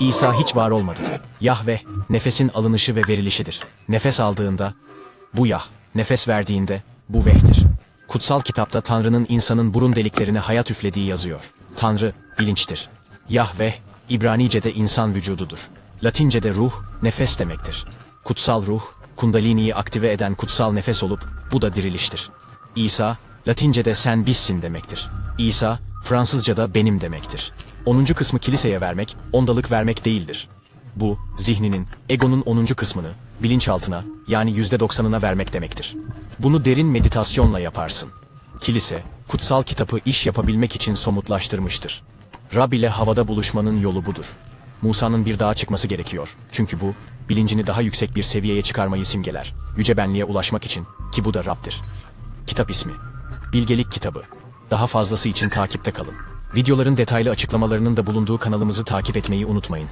İsa hiç var olmadı. Yahve, nefesin alınışı ve verilişidir. Nefes aldığında, bu Yah, nefes verdiğinde, bu Veh'tir. Kutsal kitapta Tanrı'nın insanın burun deliklerine hayat üflediği yazıyor. Tanrı, bilinçtir. Yahve, İbranice'de insan vücududur. Latince'de ruh, nefes demektir. Kutsal ruh, kundaliniyi aktive eden kutsal nefes olup, bu da diriliştir. İsa, Latince'de sen bizsin demektir. İsa, Fransızca'da benim demektir. 10. kısmı kiliseye vermek, ondalık vermek değildir. Bu, zihninin, egonun 10. kısmını, bilinçaltına, yani %90'ına vermek demektir. Bunu derin meditasyonla yaparsın. Kilise, kutsal kitabı iş yapabilmek için somutlaştırmıştır. Rab ile havada buluşmanın yolu budur. Musa'nın bir dağa çıkması gerekiyor. Çünkü bu, bilincini daha yüksek bir seviyeye çıkarmayı simgeler. Yüce benliğe ulaşmak için, ki bu da Rab'dir. Kitap ismi. Bilgelik kitabı. Daha fazlası için takipte kalın. Videoların detaylı açıklamalarının da bulunduğu kanalımızı takip etmeyi unutmayın.